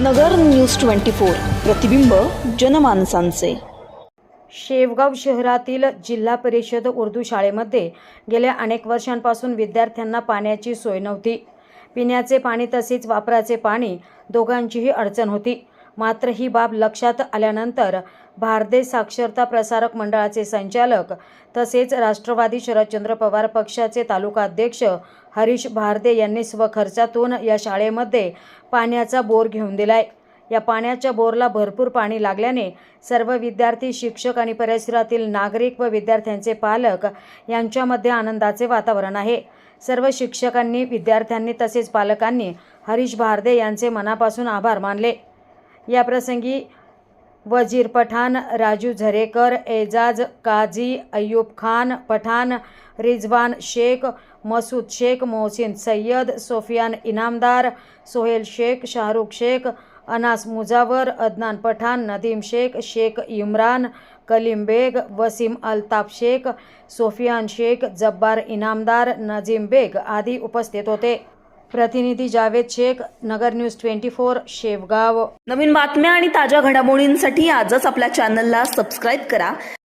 नगर news twenty four प्रतिबिंब जनमानसांचे. शेवगाव शहरातील जिल्हा परिषद उर्दू शाळेमध्ये गेल्या अनेक वर्षांपासून विद्यार्थ्यांना पाण्याची सोय नव्हती. पिण्याचे पाणी तसेच वापराचे पाणी दोघांचीही अडचण होती. मात्र ही बाब लक्षात आल्यानंतर भारदेश साक्षरता प्रसारक मंडळाचे संचालक तसेच राष्ट्रवादी शरदचंद्र पवार पक्षाचे तालुका अध्यक्ष हरीश भारदे यांनी स्वखर्चातून या शाळेमध्ये पाण्याचा बोर घेऊन दिलाय. या पाण्याच्या बोरला भरपूर पाणी लागल्याने सर्व विद्यार्थी शिक्षक आणि परिसरातील नागरिक व विद्यार्थ्यांचे पालक यांच्यामध्ये आनंदाचे वातावरण आहे. सर्व शिक्षकांनी विद्यार्थ्यांनी तसेच पालकांनी हरीश भारदे यांचे मनापासून आभार मानले. याप्रसंगी वजीर पठाण राजू झरेकर एजाज काझी अय्यूब खान पठाण रिजवान शेख मसूद शेख मोहसिन सय्यद सोफियान इनामदार सोहेल शेख शाहरुख शेख अनास मुजावर अदनान पठाण नदीम शेख शेख इम्रान कलीम बेग वसीम अल्ताफ शेख सोफियान शेख जब्बार इनामदार नजीम बेग आदी उपस्थित होते। प्रतिनिधी Javed Shaikh Nagar news twenty four Shevgaon. नवीन बातम्या आणि ताज्या घडामोडींसाठी आजच आपल्या चॅनलला सबस्क्राईब करा.